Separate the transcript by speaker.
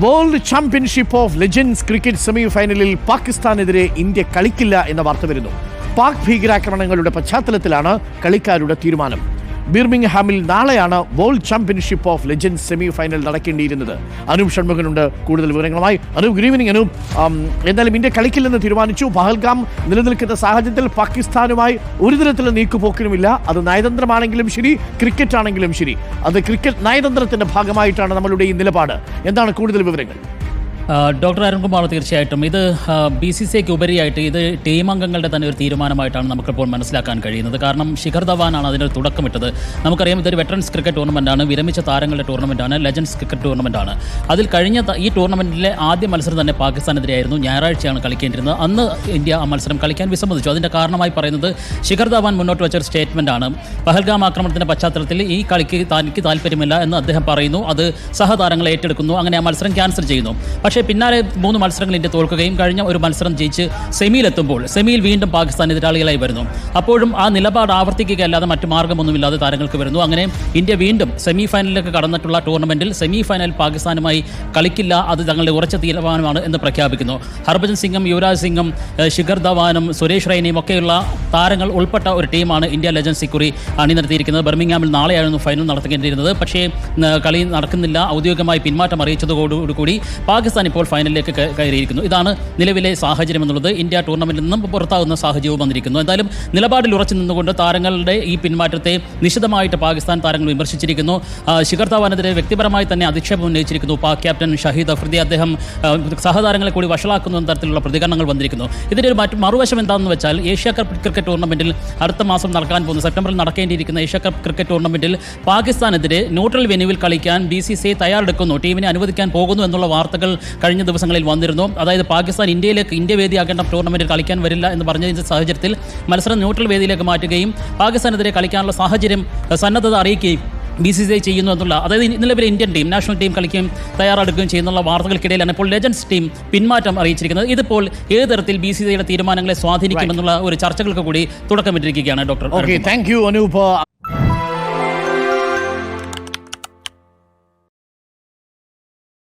Speaker 1: World championship of legends cricket semi ഫൈനലിൽ പാകിസ്ഥാനെതിരെ India കളിക്കില്ല എന്ന വാർത്ത വരുന്നു. പാക് ഭീകരാക്രമണങ്ങളുടെ പശ്ചാത്തലത്തിലാണ് കളിക്കാരുടെ തീരുമാനം. ബിർമിംഗ്ഹാമിൽ നാളെയാണ് world championship of legend semi final നടക്കേണ്ടിയിരുന്നത്. Anoop ഷൺമുഖനുണ്ട്. കൂടുതൽ വിവരങ്ങളുമായി അനൂപ്. Good evening Anoop. എന്തായാലും ഇന്ത്യ കളിക്കില്ലെന്ന് തീരുമാനിച്ചു. പഹൽഗാം നിലനിൽക്കുന്ന സാഹചര്യത്തിൽ പാകിസ്ഥാനുമായി ഒരു തരത്തിലുള്ള നീക്കുപോക്കിനുമില്ല. അത് നയതന്ത്രമാണെങ്കിലും ശരി ക്രിക്കറ്റ് ആണെങ്കിലും ശരി. അത് ക്രിക്കറ്റ് നയതന്ത്രത്തിന്റെ ഭാഗമായിട്ടാണ് നമ്മളുടെ ഈ നിലപാട്. എന്താണ് കൂടുതൽ വിവരങ്ങൾ?
Speaker 2: ഡോക്ടർ അരുൺകുമാർ തീർച്ചയായിട്ടും ഇത് ബി സി സി ഐക്ക് ഉപരിയായിട്ട് ഇത് ടീം അംഗങ്ങളുടെ തന്നെ ഒരു തീരുമാനമായിട്ടാണ് നമുക്കിപ്പോൾ മനസ്സിലാക്കാൻ കഴിയുന്നത്. കാരണം ശിഖർ ധവാനാണ് അതിന് തുടക്കമിട്ടത്. നമുക്കറിയാം ഇതൊരു വെറ്ററൻസ് ക്രിക്കറ്റ് ടൂർണമെന്റാണ് വിരമിച്ച താരങ്ങളുടെ ടൂർണമെന്റാണ് ലെജൻസ് ക്രിക്കറ്റ് ടൂർണമെന്റാണ് അതിൽ കഴിഞ്ഞ ഈ ടൂർണമെന്റിലെ ആദ്യ മത്സരം തന്നെ പാകിസ്ഥാനെതിരെയായിരുന്നു. ഞായറാഴ്ചയാണ് കളിക്കേണ്ടിരുന്നത്. അന്ന് ഇന്ത്യ ആ മത്സരം കളിക്കാൻ വിസമ്മതിച്ചു. അതിന്റെ കാരണമായി പറയുന്നത് ശിഖർ ധവാൻ മുന്നോട്ട് വെച്ച ഒരു സ്റ്റേറ്റ്മെന്റാണ് പഹൽഗാം ആക്രമണത്തിന്റെ പശ്ചാത്തലത്തിൽ ഈ കളിക്ക് തനിക്ക് താല്പര്യമില്ല എന്ന് അദ്ദേഹം പറയുന്നു. അത് സഹതാരങ്ങളെ ഏറ്റെടുക്കുന്നു. അങ്ങനെ ആ മത്സരം ക്യാൻസൽ ചെയ്യുന്നു. പക്ഷേ പിന്നാലെ മൂന്ന് മത്സരങ്ങൾ ഇന്ത്യ തോൽക്കുകയും കഴിഞ്ഞ ഒരു മത്സരം ജയിച്ച് സെമിയിലെത്തുമ്പോൾ സെമിയിൽ വീണ്ടും പാകിസ്ഥാൻ എതിരാളികളായി വരുന്നു. അപ്പോഴും ആ നിലപാട് ആവർത്തിക്കുകയല്ലാതെ മറ്റു മാർഗമൊന്നുമില്ലാതെ താരങ്ങൾക്ക് വരുന്നു. അങ്ങനെ ഇന്ത്യ വീണ്ടും സെമി ഫൈനലിലേക്ക് കടന്നിട്ടുള്ള ടൂർണമെന്റിൽ സെമി ഫൈനൽ പാകിസ്ഥാനുമായി കളിക്കില്ല അത് തങ്ങളുടെ ഉറച്ച തീരുമാനമാണ് എന്ന് പ്രഖ്യാപിക്കുന്നു. ഹർഭജൻ സിംഗും യുവരാജ് സിംഗും ശിഖർ ധവാനും സുരേഷ് റൈനയും ഒക്കെയുള്ള താരങ്ങൾ ഉൾപ്പെട്ട ഒരു ടീമാണ് ഇന്ത്യ ലെജൻസ് ഇക്കുറി അണിനിരത്തിയിരിക്കുന്നത്. ബർമിംഗ്ഹാമിൽ നാളെയായിരുന്നു ഫൈനൽ നടത്തേണ്ടിയിരുന്നത് പക്ഷേ കളി നടക്കുന്നില്ല. ഔദ്യോഗികമായി പിന്മാറ്റം അറിയിച്ചതോടുകൂടി പാകിസ്ഥാൻ ഇപ്പോൾ ഫൈനലിലേക്ക് കയറിയിരിക്കുന്നു. ഇതാണ് നിലവിലെ സാഹചര്യം എന്നുള്ളത്. ഇന്ത്യ ടൂർണമെന്റിൽ നിന്നും പുറത്താകുന്ന സാഹചര്യവും വന്നിരിക്കുന്നു. എന്തായാലും നിലപാടിൽ ഉറച്ചു നിന്നുകൊണ്ട് താരങ്ങളുടെ ഈ പിന്മാറ്റത്തെ നിശിതമായിട്ട് പാകിസ്ഥാൻ താരങ്ങൾ വിമർശിച്ചിരിക്കുന്നു. ശിഖർ ധവാനെതിരെ വ്യക്തിപരമായി തന്നെ അധിക്ഷേപം ഉന്നയിച്ചിരിക്കുന്നു. പാക് ക്യാപ്റ്റൻ ഷഹീദ് അഫ്രിദി അദ്ദേഹം സഹതാരങ്ങളെ കൂടി വഷളാക്കുന്ന എന്ന തരത്തിലുള്ള പ്രതികരണങ്ങൾ വന്നിരിക്കുന്നു. ഇതിന്റെ ഒരു മറ്റു മറുവശം എന്താണെന്ന് വെച്ചാൽ ഏഷ്യ കപ്പ് ക്രിക്കറ്റ് ടൂർണമെന്റിൽ അടുത്ത മാസം നടക്കാൻ പോകുന്ന സെപ്റ്റംബറിൽ നടക്കേണ്ടിയിരിക്കുന്ന ഏഷ്യ കപ്പ് ക്രിക്കറ്റ് ടൂർണമെന്റിൽ പാകിസ്ഥാനെതിരെ ന്യൂട്രൽ വെന്യൂവിൽ കളിക്കാൻ ബി സി സി തയ്യാറെടുക്കുന്നു. ടീമിനെ അനുവദിക്കാൻ പോകുന്നു എന്നുള്ള വാർത്തകൾ കഴിഞ്ഞ ദിവസങ്ങളിൽ വന്നിരുന്നു. അതായത് പാകിസ്ഥാൻ ഇന്ത്യയിലേക്ക് ഇന്ത്യ വേദിയാകേണ്ട ടൂർണമെന്റിൽ കളിക്കാൻ വരില്ല എന്ന് പറഞ്ഞതിന്റെ സാഹചര്യത്തിൽ മത്സരം ന്യൂട്രൽ വേദിയിലേക്ക് മാറ്റുകയും പാകിസ്ഥാനെതിരെ കളിക്കാനുള്ള സാഹചര്യം സന്നദ്ധത അറിയിക്കുകയും ബി സി സി ഐ ചെയ്യുന്നു എന്നുള്ള അതായത് നിലവിലെ ഇന്ത്യൻ ടീം നാഷണൽ ടീം കളിക്കുകയും തയ്യാറെടുക്കുകയും ചെയ്യുന്നുള്ള വാർത്തകൾക്കിടയിലാണ് ഇപ്പോൾ ലെജൻസ് ടീം പിന്മാറ്റം അറിയിച്ചിരിക്കുന്നത്. ഇതിപ്പോൾ ഏത് തരത്തിൽ ബി സി സിയുടെ തീരുമാനങ്ങളെ സ്വാധീനിക്കുമെന്നുള്ള ഒരു ചർച്ചകൾക്ക് കൂടി തുടക്കമിട്ടിരിക്കുകയാണ് doctor
Speaker 1: okay thank you Anoop